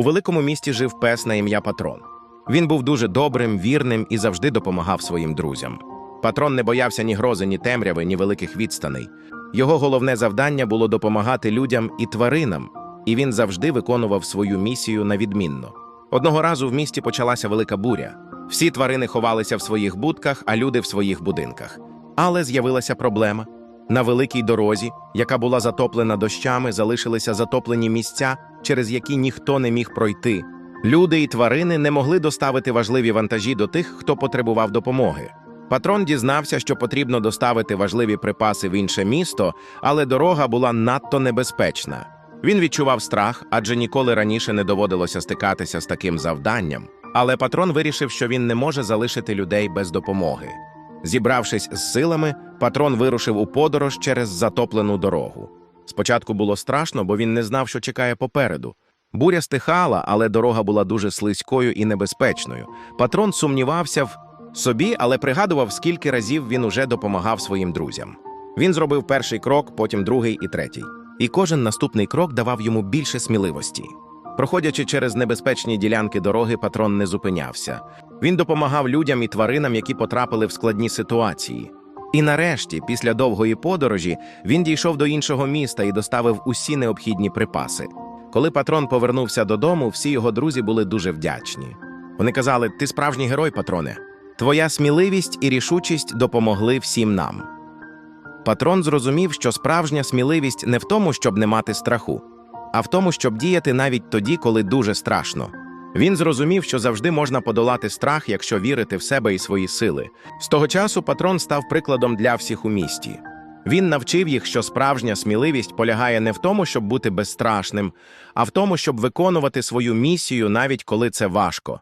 У великому місті жив пес на ім'я Патрон. Він був дуже добрим, вірним і завжди допомагав своїм друзям. Патрон не боявся ні грози, ні темряви, ні великих відстаней. Його головне завдання було допомагати людям і тваринам, і він завжди виконував свою місію на відмінно. Одного разу в місті почалася велика буря. Всі тварини ховалися в своїх будках, а люди в своїх будинках. Але з'явилася проблема. На великій дорозі, яка була затоплена дощами, залишилися затоплені місця, через які ніхто не міг пройти. Люди і тварини не могли доставити важливі вантажі до тих, хто потребував допомоги. Патрон дізнався, що потрібно доставити важливі припаси в інше місто, але дорога була надто небезпечна. Він відчував страх, адже ніколи раніше не доводилося стикатися з таким завданням. Але патрон вирішив, що він не може залишити людей без допомоги. Зібравшись з силами, патрон вирушив у подорож через затоплену дорогу. Спочатку було страшно, бо він не знав, що чекає попереду. Буря стихала, але дорога була дуже слизькою і небезпечною. Патрон сумнівався в собі, але пригадував, скільки разів він уже допомагав своїм друзям. Він зробив перший крок, потім другий і третій. І кожен наступний крок давав йому більше сміливості. Проходячи через небезпечні ділянки дороги, патрон не зупинявся. Він допомагав людям і тваринам, які потрапили в складні ситуації. І нарешті, після довгої подорожі, він дійшов до іншого міста і доставив усі необхідні припаси. Коли патрон повернувся додому, всі його друзі були дуже вдячні. Вони казали: Ти справжній герой, патроне. Твоя сміливість і рішучість допомогли всім нам. Патрон зрозумів, що справжня сміливість не в тому, щоб не мати страху, а в тому, щоб діяти навіть тоді, коли дуже страшно. Він зрозумів, що завжди можна подолати страх, якщо вірити в себе і свої сили. З того часу патрон став прикладом для всіх у місті. Він навчив їх, що справжня сміливість полягає не в тому, щоб бути безстрашним, а в тому, щоб виконувати свою місію, навіть коли це важко.